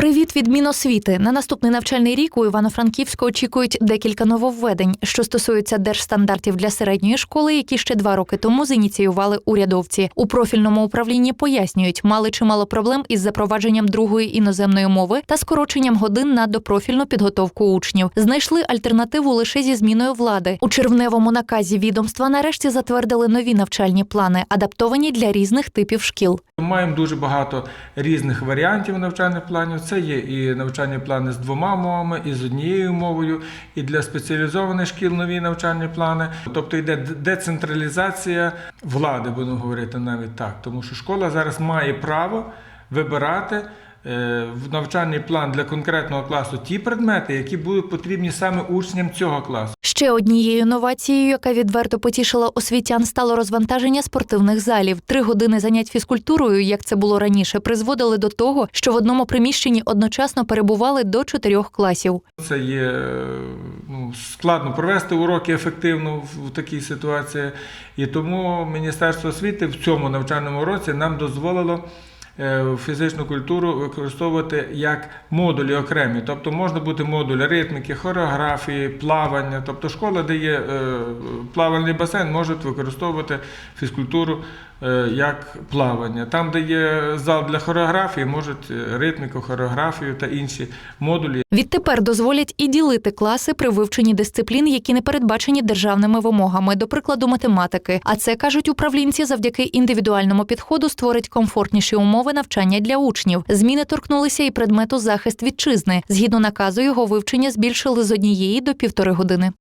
Привіт від Міносвіти. На наступний навчальний рік у Івано-Франківську очікують декілька нововведень, що стосуються держстандартів для середньої школи, які ще два роки тому зініціювали урядовці. У профільному управлінні пояснюють, мали чимало проблем із запровадженням другої іноземної мови та скороченням годин на допрофільну підготовку учнів. Знайшли альтернативу лише зі зміною влади. У червневому наказі відомства нарешті затвердили нові навчальні плани, адаптовані для різних типів шкіл. Маємо дуже багато різних варіантів навчальних планів. Це є і навчальні плани з двома мовами, і з однією мовою, і для спеціалізованих шкіл нові навчальні плани. Тобто йде децентралізація влади, будемо говорити навіть так. Тому що школа зараз має право вибирати. Е, В навчальний план для конкретного класу ті предмети, які будуть потрібні саме учням цього класу. Ще однією новацією, яка відверто потішила освітян, стало розвантаження спортивних залів. Три години занять фізкультурою, як це було раніше, призводили до того, що в одному приміщенні одночасно перебували до чотирьох класів. Це є е, ну, складно провести уроки ефективно в, такій ситуації. І тому Міністерство освіти в цьому навчальному році нам дозволило фізичну культуру використовувати як модулі окремі. Тобто можна бути модуль ритміки, хореографії, плавання. Тобто школа, де є е, плавальний басейн, можуть використовувати фізкультуру е, як плавання. Там, де є зал для хореографії, можуть е, ритміку, хореографію та інші модулі. Відтепер дозволять і ділити класи при вивченні дисциплін, які не передбачені державними вимогами, до прикладу, математики. А це кажуть управлінці, завдяки індивідуальному підходу створить комфортніші умови навчання для учнів. Зміни торкнулися і предмету захист вітчизни. Згідно наказу, його вивчення збільшили з однієї до півтори години.